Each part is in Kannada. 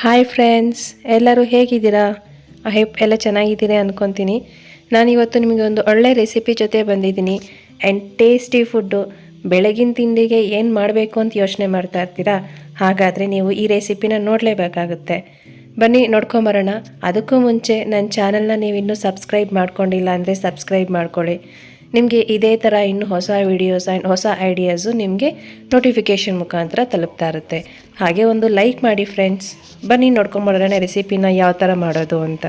ಹಾಯ್ ಫ್ರೆಂಡ್ಸ್ ಎಲ್ಲರೂ ಹೇಗಿದ್ದೀರಾ? ಐ ಹೋಪ್ ಎಲ್ಲ ಚೆನ್ನಾಗಿದ್ದೀರಿ ನಾನು ಇವತ್ತು ನಿಮಗೆ ಒಂದು ಒಳ್ಳೆ ರೆಸಿಪಿ ಜೊತೆ ಬಂದಿದ್ದೀನಿ. ಆ್ಯಂಡ್ ಟೇಸ್ಟಿ ಫುಡ್ಡು ಬೆಳಗಿನ ತಿಂಡಿಗೆ ಏನು ಮಾಡಬೇಕು ಅಂತ ಯೋಚನೆ ಮಾಡ್ತಾ ಇರ್ತೀರಾ? ಹಾಗಾದರೆ ನೀವು ಈ ರೆಸಿಪಿನ ನೋಡಲೇಬೇಕಾಗುತ್ತೆ. ಬನ್ನಿ, ನೋಡ್ಕೊಂಬರೋಣ. ಅದಕ್ಕೂ ಮುಂಚೆ ನನ್ನ ಚಾನಲ್ನ ನೀವು ಇನ್ನೂ ಸಬ್ಸ್ಕ್ರೈಬ್ ಮಾಡ್ಕೊಂಡಿಲ್ಲ ಅಂದರೆ ಸಬ್ಸ್ಕ್ರೈಬ್ ಮಾಡ್ಕೊಳ್ಳಿ. ನಿಮಗೆ ಇದೇ ಥರ ಇನ್ನು ಹೊಸ ವಿಡಿಯೋಸ್ ಆ್ಯಂಡ್ ಹೊಸ ಐಡಿಯಾಸು ನಿಮಗೆ ನೋಟಿಫಿಕೇಷನ್ ಮುಖಾಂತರ ತಲುಪ್ತಾ ಇರುತ್ತೆ. ಹಾಗೆ ಒಂದು ಲೈಕ್ ಮಾಡಿ ಫ್ರೆಂಡ್ಸ್ ಬನ್ನಿ ನೋಡ್ಕೊಂಬರೋಣ ರೆಸಿಪಿನ ಯಾವ ಥರ ಮಾಡೋದು ಅಂತ.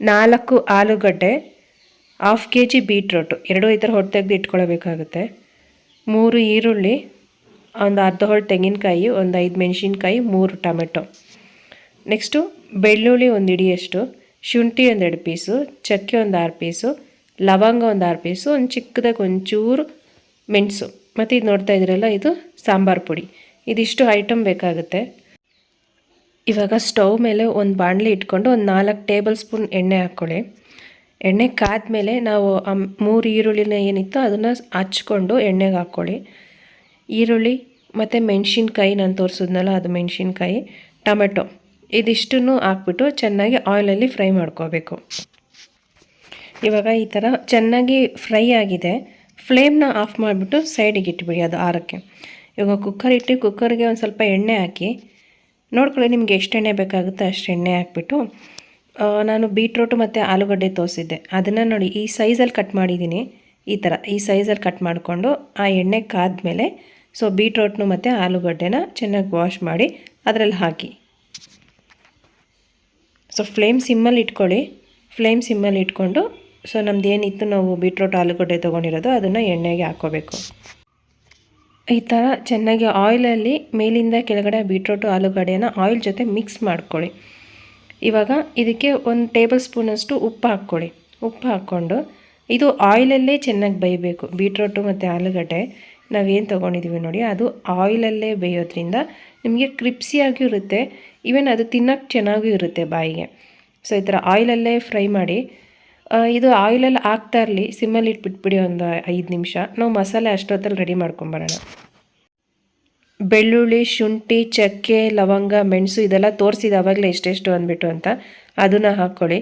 ನಾಲ್ಕು ಆಲೂಗಡ್ಡೆ ಹಾಫ್ ಕೆ ಜಿ ಬೀಟ್ರೋಟು ಎರಡೂ ಈ ಥರ ಹೊಟ್ಟೆ ತೆಗೆದು ಇಟ್ಕೊಳ್ಬೇಕಾಗುತ್ತೆ. ಮೂರು ಈರುಳ್ಳಿ, ಒಂದು ಅರ್ಧ ಹೊಳು ತೆಂಗಿನಕಾಯಿ, ಒಂದು ಐದು ಮೆಣಸಿನ್ಕಾಯಿ, ಮೂರು ಟೊಮೆಟೊ. ನೆಕ್ಸ್ಟು ಬೆಳ್ಳುಳ್ಳಿ ಒಂದು ಇಡಿಯಷ್ಟು, ಶುಂಠಿ ಒಂದೆರಡು ಪೀಸು, ಚಕ್ಕೆ ಒಂದು ಆರು ಪೀಸು ಲವಂಗ ಒಂದು ಆರು ಪೀಸು, ಒಂದು ಚಿಕ್ಕದಾಗಿ ಒಂಚೂರು ಮೆಣಸು. ಮತ್ತು ಇದು ನೋಡ್ತಾ ಇದ್ದೀರಲ್ಲ ಇದು ಸಾಂಬಾರು ಪುಡಿ. ಇದಿಷ್ಟು ಐಟಮ್ ಬೇಕಾಗುತ್ತೆ. ಇವಾಗ ಸ್ಟವ್ ಮೇಲೆ ಒಂದು ಬಾಣಲಿ ಇಟ್ಕೊಂಡು ಒಂದು ನಾಲ್ಕು ಟೇಬಲ್ ಸ್ಪೂನ್ ಎಣ್ಣೆ ಹಾಕ್ಕೊಳ್ಳಿ. ಎಣ್ಣೆ ಕಾದ್ಮೇಲೆ ನಾವು ಮೂರು ಈರುಳ್ಳಿನ ಏನಿತ್ತು ಅದನ್ನು ಹಚ್ಕೊಂಡು ಎಣ್ಣೆಗೆ ಹಾಕ್ಕೊಳ್ಳಿ. ಈರುಳ್ಳಿ ಮತ್ತು ಮೆಣಸಿನ್ಕಾಯಿ ನಾನು ತೋರಿಸಿದ್ನಲ್ಲ, ಅದು ಮೆಣಸಿನ್ಕಾಯಿ, ಟೊಮೆಟೊ. ಇದಿಷ್ಟನ್ನು ಹಾಕ್ಬಿಟ್ಟು ಚೆನ್ನಾಗಿ ಆಯಿಲಲ್ಲಿ ಫ್ರೈ ಮಾಡ್ಕೋಬೇಕು. ಇವಾಗ ಈ ಥರ ಚೆನ್ನಾಗಿ ಫ್ರೈ ಆಗಿದೆ. ಫ್ಲೇಮ್ನ ಆಫ್ ಮಾಡಿಬಿಟ್ಟು ಸೈಡಿಗೆ ಇಟ್ಬಿಡಿ ಅದು ಆರಕ್ಕೆ. ಇವಾಗ ಕುಕ್ಕರ್ ಇಟ್ಟು ಕುಕ್ಕರ್ಗೆ ಒಂದು ಸ್ವಲ್ಪ ಎಣ್ಣೆ ಹಾಕಿ, ನೋಡ್ಕೊಳ್ಳಿ ನಿಮ್ಗೆ ಎಷ್ಟು ಎಣ್ಣೆ ಬೇಕಾಗುತ್ತೆ ಅಷ್ಟು ಎಣ್ಣೆ ಹಾಕ್ಬಿಟ್ಟು. ನಾನು ಬೀಟ್ರೋಟು ಮತ್ತು ಆಲೂಗಡ್ಡೆ ತೋರಿಸಿದ್ದೆ. ಅದನ್ನು ನೋಡಿ ಈ ಸೈಜಲ್ಲಿ ಕಟ್ ಮಾಡಿದ್ದೀನಿ ಈ ಥರ ಈ ಸೈಜಲ್ಲಿ ಕಟ್ ಮಾಡಿಕೊಂಡು ಆ ಎಣ್ಣೆ ಕಾದ್ಮೇಲೆ ಸೊ ಬೀಟ್ರೋಟ್ನು ಮತ್ತು ಆಲೂಗಡ್ಡೆನ ಚೆನ್ನಾಗಿ ವಾಶ್ ಮಾಡಿ ಅದರಲ್ಲಿ ಹಾಕಿ. ಸೊ ಫ್ಲೇಮ್ ಸಿಮ್ಮಲ್ಲಿ ಇಟ್ಕೊಳ್ಳಿ. ಫ್ಲೇಮ್ ಸಿಮ್ಮಲ್ಲಿ ಇಟ್ಕೊಂಡು ಸೊ ನಮ್ದು ಏನಿತ್ತು, ನಾವು ಬೀಟ್ರೋಟ್ ಆಲೂಗಡ್ಡೆ ತೊಗೊಂಡಿರೋದು, ಅದನ್ನು ಎಣ್ಣೆಗೆ ಹಾಕ್ಕೋಬೇಕು. ಈ ಥರ ಚೆನ್ನಾಗಿ ಆಯಿಲಲ್ಲಿ ಮೇಲಿಂದ ಕೆಳಗಡೆ ಬೀಟ್ರೋಟು ಆಲೂಗಡ್ಡೆನ ಆಯಿಲ್ ಜೊತೆ ಮಿಕ್ಸ್ ಮಾಡ್ಕೊಳ್ಳಿ. ಇವಾಗ ಇದಕ್ಕೆ ಒಂದು ಟೇಬಲ್ ಸ್ಪೂನಷ್ಟು ಉಪ್ಪು ಹಾಕ್ಕೊಳ್ಳಿ. ಉಪ್ಪು ಹಾಕ್ಕೊಂಡು ಇದು ಆಯಿಲಲ್ಲೇ ಚೆನ್ನಾಗಿ ಬೇಯಬೇಕು. ಬೀಟ್ರೋಟು ಮತ್ತು ಆಲೂಗಡ್ಡೆ, ನಾವೇನು ತೊಗೊಂಡಿದ್ದೀವಿ ನೋಡಿ, ಅದು ಆಯಿಲಲ್ಲೇ ಬೇಯೋದ್ರಿಂದ ನಿಮಗೆ ಕ್ರಿಪ್ಸಿಯಾಗೂ ಇರುತ್ತೆ. ಈವನ್ ಅದು ತಿನ್ನೋಕ್ಕೆ ಚೆನ್ನಾಗೂ ಇರುತ್ತೆ ಬಾಯಿಗೆ. ಸೊ ಈ ಥರ ಆಯಿಲಲ್ಲೇ ಫ್ರೈ ಮಾಡಿ ಇದು ಆಯಿಲಲ್ಲಿ ಹಾಕ್ತಾ ಇರಲಿ ಸಿಮ್ಮಲ್ಲಿ ಇಟ್ಬಿಟ್ಬಿಡಿ ಒಂದು ಐದು ನಿಮಿಷ. ನಾವು ಮಸಾಲೆ ಅಷ್ಟೊತ್ತಲ್ಲಿ ರೆಡಿ ಮಾಡ್ಕೊಂಬರೋಣ. ಬೆಳ್ಳುಳ್ಳಿ, ಶುಂಠಿ, ಚಕ್ಕೆ, ಲವಂಗ, ಮೆಣಸು ಇದೆಲ್ಲ ತೋರಿಸಿದ ಆವಾಗಲೇ ಎಷ್ಟೆಷ್ಟು ಅಂದ್ಬಿಟ್ಟು ಅಂತ ಅದನ್ನು ಹಾಕ್ಕೊಳ್ಳಿ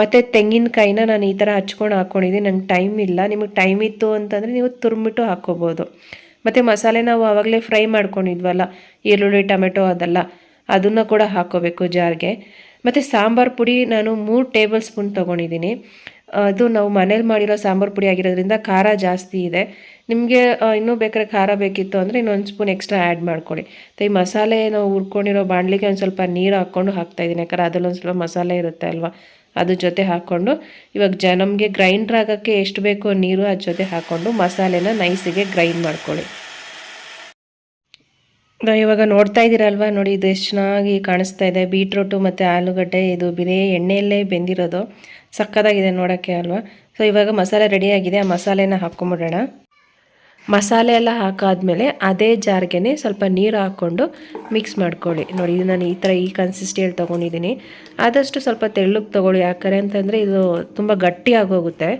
ಮತ್ತು ತೆಂಗಿನಕಾಯಿನ ನಾನು ಈ ಥರ ಹಚ್ಕೊಂಡು ಹಾಕ್ಕೊಂಡಿದ್ದೀನಿ ನಂಗೆ ಟೈಮ್ ಇಲ್ಲ. ನಿಮಗೆ ಟೈಮ್ ಇತ್ತು ಅಂತಂದರೆ ನೀವು ತುರ್ಬಿಟ್ಟು ಹಾಕ್ಕೋಬೋದು ಮತ್ತು ಮಸಾಲೆ ನಾವು ಆವಾಗಲೇ ಫ್ರೈ ಮಾಡ್ಕೊಂಡಿದ್ವಲ್ಲ, ಈರುಳ್ಳಿ, ಟೊಮೆಟೊ ಅದೆಲ್ಲ, ಅದನ್ನು ಕೂಡ ಹಾಕ್ಕೋಬೇಕು ಜಾರ್ಗೆ. ಮತ್ತು ಸಾಂಬಾರು ಪುಡಿ ನಾನು ಮೂರು ಟೇಬಲ್ ಸ್ಪೂನ್ ತೊಗೊಂಡಿದ್ದೀನಿ. ಅದು ನಾವು ಮನೇಲಿ ಮಾಡಿರೋ ಸಾಂಬಾರು ಪುಡಿ ಆಗಿರೋದ್ರಿಂದ ಖಾರ ಜಾಸ್ತಿ ಇದೆ. ನಿಮಗೆ ಇನ್ನೂ ಬೇಕಾದ್ರೆ ಖಾರ ಬೇಕಿತ್ತು ಅಂದರೆ ಇನ್ನೊಂದು ಸ್ಪೂನ್ ಎಕ್ಸ್ಟ್ರಾ ಆ್ಯಡ್ ಮಾಡ್ಕೊಳ್ಳಿ. ಮತ್ತು ಈ ಮಸಾಲೆ ನಾವು ಹುರ್ಕೊಂಡಿರೋ ಬಾಣಲಿಗೆ ಒಂದು ಸ್ವಲ್ಪ ನೀರು ಹಾಕ್ಕೊಂಡು ಹಾಕ್ತಾಯಿದ್ದೀನಿ ಯಾಕಂದ್ರೆ ಅದರಲ್ಲಿ ಒಂದು ಸ್ವಲ್ಪ ಮಸಾಲೆ ಇರುತ್ತೆ ಅಲ್ವಾ? ಅದ್ರ ಜೊತೆ ಹಾಕ್ಕೊಂಡು ಇವಾಗ ಜ, ನಮಗೆ ಗ್ರೈಂಡ್ರ್ ಆಗೋಕ್ಕೆ ಎಷ್ಟು ಬೇಕೋ ನೀರು ಅದ್ರ ಜೊತೆ ಹಾಕ್ಕೊಂಡು ಮಸಾಲೆನ ನೈಸಿಗೆ ಗ್ರೈಂಡ್ ಮಾಡ್ಕೊಳ್ಳಿ. ನಾವು ಇವಾಗ ನೋಡ್ತಾ ಇದ್ದೀರಲ್ವ ನೋಡಿ, ಇದು ಎಷ್ಟು ಚೆನ್ನಾಗಿ ಕಾಣಿಸ್ತಾ ಇದೆ. ಬೀಟ್ರೂಟು ಮತ್ತು ಆಲೂಗಡ್ಡೆ, ಇದು ಬಿರೇ ಎಣ್ಣೆಯಲ್ಲೇ ಬೆಂದಿರೋದು. ಸಕ್ಕತ್ತಾಗಿದೆ ನೋಡೋಕ್ಕೆ ಅಲ್ವಾ? ಸೊ ಇವಾಗ ಮಸಾಲೆ ರೆಡಿಯಾಗಿದೆ ಆ ಮಸಾಲೆನ ಹಾಕ್ಕೊಂಬಿಡೋಣ ಮಸಾಲೆ ಎಲ್ಲ ಹಾಕಾದ್ಮೇಲೆ ಅದೇ ಜಾರ್ಗೆ ಸ್ವಲ್ಪ ನೀರು ಹಾಕ್ಕೊಂಡು ಮಿಕ್ಸ್ ಮಾಡ್ಕೊಳ್ಳಿ. ನೋಡಿ, ಇದು ನಾನು ಈ ಥರ ಈ ಕನ್ಸಿಸ್ಟಿಯಲ್ಲಿ ತೊಗೊಂಡಿದ್ದೀನಿ. ಆದಷ್ಟು ಸ್ವಲ್ಪ ತೆಳ್ಳಗೆ ತೊಗೊಳ್ಳಿ. ಯಾಕಂದರೆ ಅಂತಂದರೆ ಇದು ತುಂಬ ಗಟ್ಟಿ ಆಗೋಗುತ್ತೆ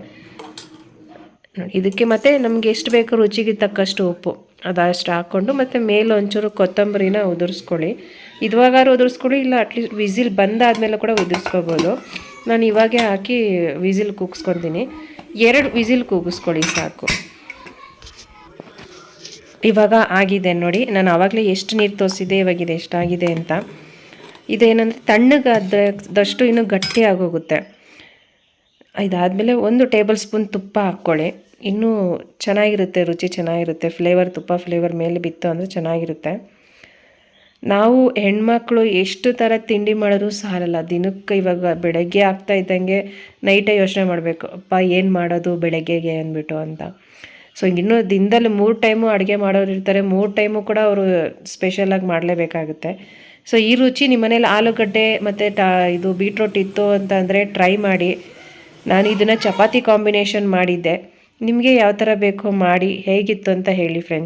ನೋಡಿ, ಇದಕ್ಕೆ ಮತ್ತೆ ನಮಗೆ ಎಷ್ಟು ಬೇಕು ರುಚಿಗೆ ತಕ್ಕಷ್ಟು ಉಪ್ಪು. ಅದಷ್ಟು ಹಾಕ್ಕೊಂಡು ಮತ್ತು ಮೇಲೆ ಒಂಚೂರು ಕೊತ್ತಂಬರಿನ ಉದುರಿಸ್ಕೊಳ್ಳಿ. ಇವಾಗಾರು ಉದುರಿಸ್ಕೊಳ್ಳಿ, ಇಲ್ಲ ಅಟ್ಲೀಸ್ಟ್ ವಿಸಿಲ್ ಬಂದಾದಮೇಲೆ ಕೂಡ ಉದುರಿಸ್ಕೋಬೋದು. ನಾನು ಇವಾಗೇ ಹಾಕಿ ವಿಸಿಲ್ ಕೂಗಿಸ್ಕೊತೀನಿ. ಎರಡು ವಿಸಿಲ್ ಕೂಗಿಸ್ಕೊಳ್ಳಿ ಸಾಕು. ಇವಾಗ ಆಗಿದೆ ನೋಡಿ, ನಾನು ಆವಾಗಲೇ ಎಷ್ಟು ನೀರು ತೋರಿಸಿದೆ ಇವಾಗಿದೆ ಎಷ್ಟಾಗಿದೆ ಅಂತ. ಇದೇನಂದರೆ ತಣ್ಣಗಾದಷ್ಟು ಇನ್ನೂ ಗಟ್ಟಿ ಆಗೋಗುತ್ತೆ ಇದಾದಮೇಲೆ ಒಂದು ಟೇಬಲ್ ಸ್ಪೂನ್ ತುಪ್ಪ ಹಾಕ್ಕೊಳ್ಳಿ. ಇನ್ನೂ ಚೆನ್ನಾಗಿರುತ್ತೆ, ರುಚಿ ಚೆನ್ನಾಗಿರುತ್ತೆ. ಫ್ಲೇವರ್ ತುಪ್ಪ ಫ್ಲೇವರ್ ಮೇಲೆ ಬಿತ್ತು ಅಂದರೆ ಚೆನ್ನಾಗಿರುತ್ತೆ. ನಾವು ಹೆಣ್ಮಕ್ಳು ಎಷ್ಟು ಥರ ತಿಂಡಿ ಮಾಡಿದ್ರೂ ಸಾಲಲ್ಲ. ದಿನಕ್ಕೆ ಇವಾಗ ಬೆಳಗ್ಗೆ ಆಗ್ತಾ ಇದ್ದಂಗೆ ನೈಟೇ ಯೋಚನೆ ಮಾಡಬೇಕು, ಅಪ್ಪ, ಏನು ಮಾಡೋದು ಬೆಳಗ್ಗೆಗೆ? ಅಂದ್ಬಿಟ್ಟು ಅಂತ. ಸೊ ಇನ್ನೂ ದಿನದಲ್ಲಿ ಮೂರು ಟೈಮು ಅಡುಗೆ ಮಾಡೋರು ಇರ್ತಾರೆ. ಮೂರು ಟೈಮು ಕೂಡ ಅವರು ಸ್ಪೆಷಲಾಗಿ ಮಾಡಲೇಬೇಕಾಗುತ್ತೆ. ಸೊ ಈ ರುಚಿ ನಿಮ್ಮ ಮನೇಲಿ ಆಲೂಗಡ್ಡೆ ಮತ್ತು ಟಾ ಇದು ಬೀಟ್ರೋಟ್ ಇತ್ತು ಅಂತಂದರೆ ಟ್ರೈ ಮಾಡಿ. ನಾನು ಇದನ್ನು ಚಪಾತಿ ಕಾಂಬಿನೇಷನ್ ಮಾಡಿದ್ದೆ. ನಿಮಗೆ ಯಾವ ಥರ ಬೇಕೋ ಮಾಡಿ ಹೇಗಿತ್ತು ಅಂತ ಹೇಳಿ ಫ್ರೆಂಡ್ಸ್